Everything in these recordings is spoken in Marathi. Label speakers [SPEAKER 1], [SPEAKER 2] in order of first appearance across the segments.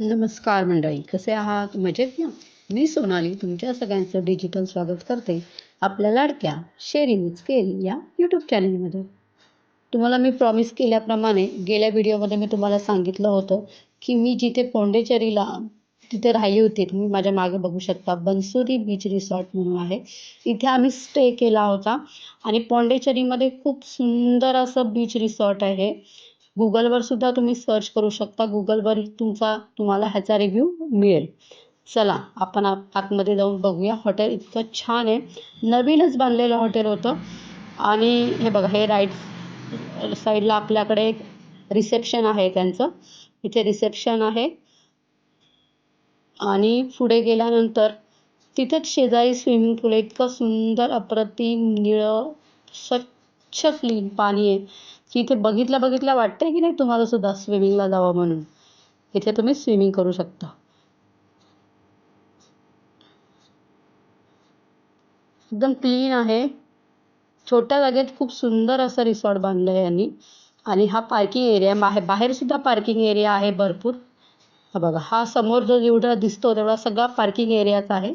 [SPEAKER 1] नमस्कार मंडळी कसे आहात? मजेत ना? मी सोनाली तुमच्या सगळ्यांचं डिजिटल स्वागत करते आपल्या लाडक्या शेअरिंग स्केल या यूट्यूब चॅनलमध्ये तुम्हाला मी प्रॉमिस केल्याप्रमाणे गेल्या व्हिडिओमध्ये मी तुम्हाला सांगितलं होतं की मी जिथे पोंडेचेरीला तिथे राहिली होती तुम्ही माझ्या मागे बघू शकता बनसुरी बीच रिसॉर्ट म्हणून आहे. इथे आम्ही स्टे केला होता आणि पोंडेचेरीमध्ये खूप सुंदर असं बीच रिसॉर्ट आहे. गुगलवर सुद्धा तुम्ही सर्च करू शकता. गुगलवर तुमचा तुम्हाला ह्याचा रिव्ह्यू मिळेल. चला आपण आतमध्ये जाऊन बघूया. हॉटेल इतकं छान आहे. नवीनच बांधलेलं हॉटेल होतं. आणि हे बघा हे राईट साईडला आपल्याकडे एक रिसेप्शन आहे त्यांचं. इथे रिसेप्शन आहे. आणि पुढे गेल्यानंतर तिथेच शेजारी स्विमिंग पूल आहे. इतकं सुंदर अप्रतिम निळं स्वच्छ क्लीन पाणी आहे. की इथे बघितलं बघितलं वाटतंय की नाही तुम्हाला सुद्धा स्विमिंगला जावं म्हणून? इथे तुम्ही स्विमिंग करू शकता. एकदम क्लीन आहे. छोट्या जागेत खूप सुंदर असं रिसॉर्ट बांधलं आहे यांनी. आणि हा पार्किंग एरिया बाहेर बाहेर सुद्धा पार्किंग एरिया आहे भरपूर. हा बघा हा समोर जो जेवढा दिसतो तेवढा सगळा पार्किंग एरियाचा आहे.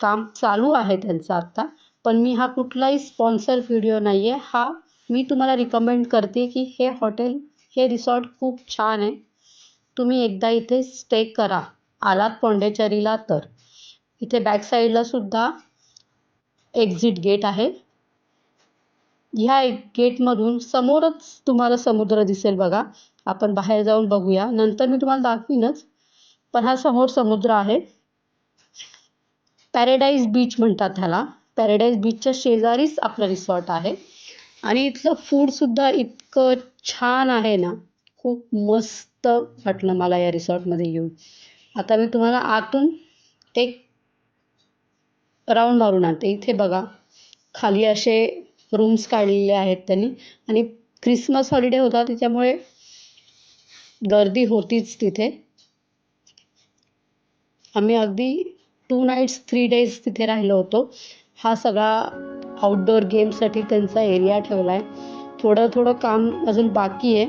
[SPEAKER 1] काम चालू आहे त्यांचं आत्ता पण मी हा कुठलाही स्पॉन्सर व्हिडिओ नाही आहे हा मी तुम्हाला रिकमेंड करते की हे हॉटेल हे रिसॉर्ट खूप छान आहे. तुम्ही एकदा इथे स्टे करा. आलात पोंडेचेरीला तर. इथे बॅक साईडला सुद्धा एक्झिट गेट आहे. ह्या एक गेटमधून समोरच तुम्हाला समुद्र दिसेल बघा. आपण बाहेर जाऊन बघूया. नंतर मी तुम्हाला दाखवीनच. पण हा समोर समुद्र आहे. पॅरेडाईज बीच म्हणतात ह्याला. पॅरेडाईज बीचच्या शेजारीच आपलं रिसॉर्ट आहे. आणि इथलं फूडसुद्धा इतकं छान आहे ना. खूप मस्त वाटलं मला या रिसॉर्टमध्ये येऊन. आता मी तुम्हाला आतून ते राऊंड मारून आणते. इथे बघा. खाली असे रूम्स काढलेले आहेत त्यांनी. आणि क्रिसमस हॉलिडे होता त्याच्यामुळे गर्दी होतीच तिथे. आम्ही अगदी टू नाईट्स थ्री डेज तिथे राहिलो होतो. हा सगळा आउटडोअर गेमसाठी त्यांचा एरिया ठेवला आहे थोडं थोडं काम अजून बाकी आहे.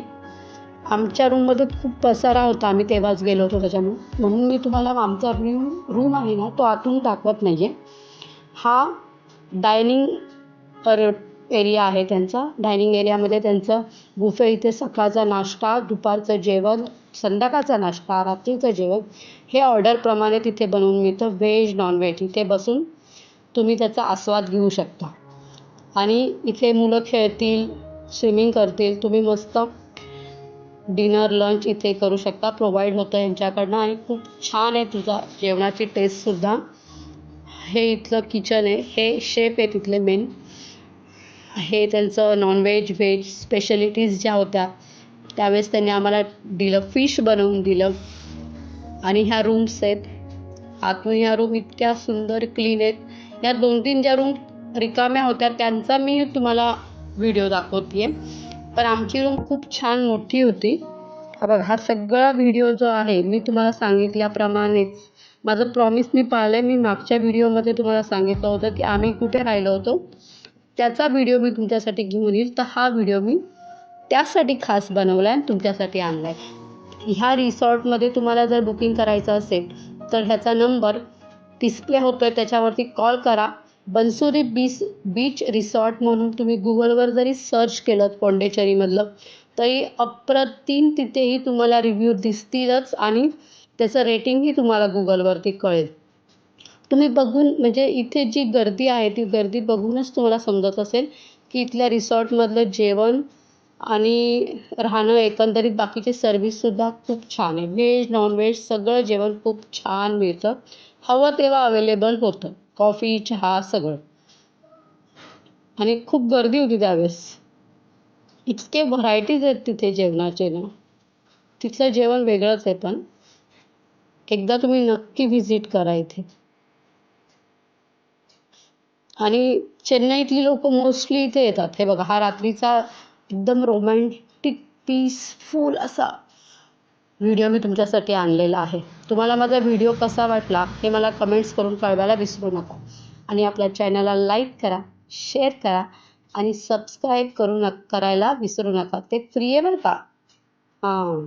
[SPEAKER 1] आमच्या रूममध्ये खूप पसारा होता. आम्ही तेव्हाच गेलो होतो त्याच्यामुळे. म्हणून मी तुम्हाला आमचा रूम रूम आहे ना तो आतून दाखवत नाही आहे हा डायनिंग एरिया आहे त्यांचा. डायनिंग एरियामध्ये त्यांचं बुफे इथे सकाळचा नाश्ता दुपारचं जेवण संध्याकाळचा नाश्ता रात्रीचं जेवण हे ऑर्डरप्रमाणे तिथे बनवून मिळतं. व्हेज नॉनव्हेज इथे बसून तुम्ही त्याचा आस्वाद घेऊ शकता. आणि इथे मुलं खेळतील स्विमिंग करतील. तुम्ही मस्त डिनर लंच इथे करू शकता. प्रोव्हाइड होतं यांच्याकडनं आणि खूप छान आहे तुझा जेवणाची टेस्टसुद्धा हे इथलं किचन आहे. हे शेफ आहे तिथले मेन हे त्यांचं नॉनव्हेज व्हेज स्पेशलिटीज ज्या होत्या त्यावेळेस त्यांनी आम्हाला दिलं फिश बनवून दिलं. आणि ह्या रूम्स आहेत. आतून ह्या रूम इतक्या सुंदर क्लीन आहेत. या दोन तीन ज्या रूम रिकाम्या होत्या त्यांचा मी तुम्हाला व्हिडिओ दाखवते पण आमची रूम खूप छान मोठी होती. हा बघा हा सगळा व्हिडिओ जो आहे मी तुम्हाला सांगितल्याप्रमाणेच माझं प्रॉमिस मी पाळलं आहे मी मागच्या व्हिडिओमध्ये तुम्हाला सांगितलं होतं की आम्ही कुठे राहिलो होतो. त्याचा व्हिडिओ मी तुमच्यासाठी घेऊन येईल. तर हा व्हिडिओ मी त्यासाठी खास बनवला आहे तुमच्यासाठी आणला आहे ह्या रिसॉर्टमध्ये तुम्हाला जर बुकिंग करायचं असेल तर ह्याचा नंबर डिस्प्ले होतो आहे त्याच्यावरती कॉल करा. बनसुरी बीच बीच रिसॉर्ट म्हणून तुम्ही गुगलवर जरी सर्च केलं पोंडेचेरीमधलं तरी अप्रतिम तिथेही तुम्हाला रिव्ह्यू दिसतीलच आणि त्याचं रेटिंगही तुम्हाला गुगलवरती कळेल. तुम्ही बघून म्हणजे इथे जी गर्दी आहे ती गर्दी बघूनच तुम्हाला समजत असेल की इथल्या रिसॉर्टमधलं जेवण आणि राहणं एकंदरीत बाकीचे सर्विससुद्धा खूप छान आहे. व्हेज नॉनव्हेज सगळं जेवण खूप छान मिळतं. हवं तेव्हा अवेलेबल होतं. कॉफी चहा सगळं. आणि खूप गर्दी होती त्यावेळेस. इतके व्हरायटीज आहेत तिथे जेवणाचे ना. तिथलं जेवण वेगळंच आहे पण. एकदा तुम्ही नक्की व्हिजिट करा इथे. आणि चेन्नईतली लोक मोस्टली इथे येतात. हे बघा हा रात्रीचा एकदम रोमॅन्टिक पीसफुल असा व्हिडिओ मी तुमच्यासाठी आणलेला आहे. तुम्हाला माझा व्हिडिओ कसा वाटला हे मला कमेंट्स करून कळवायला विसरू नका. आणि आपल्या चॅनलला लाईक करा शेअर करा आणि सबस्क्राईब करू न करायला विसरू नका. ते फ्री आहे बरं का? हां.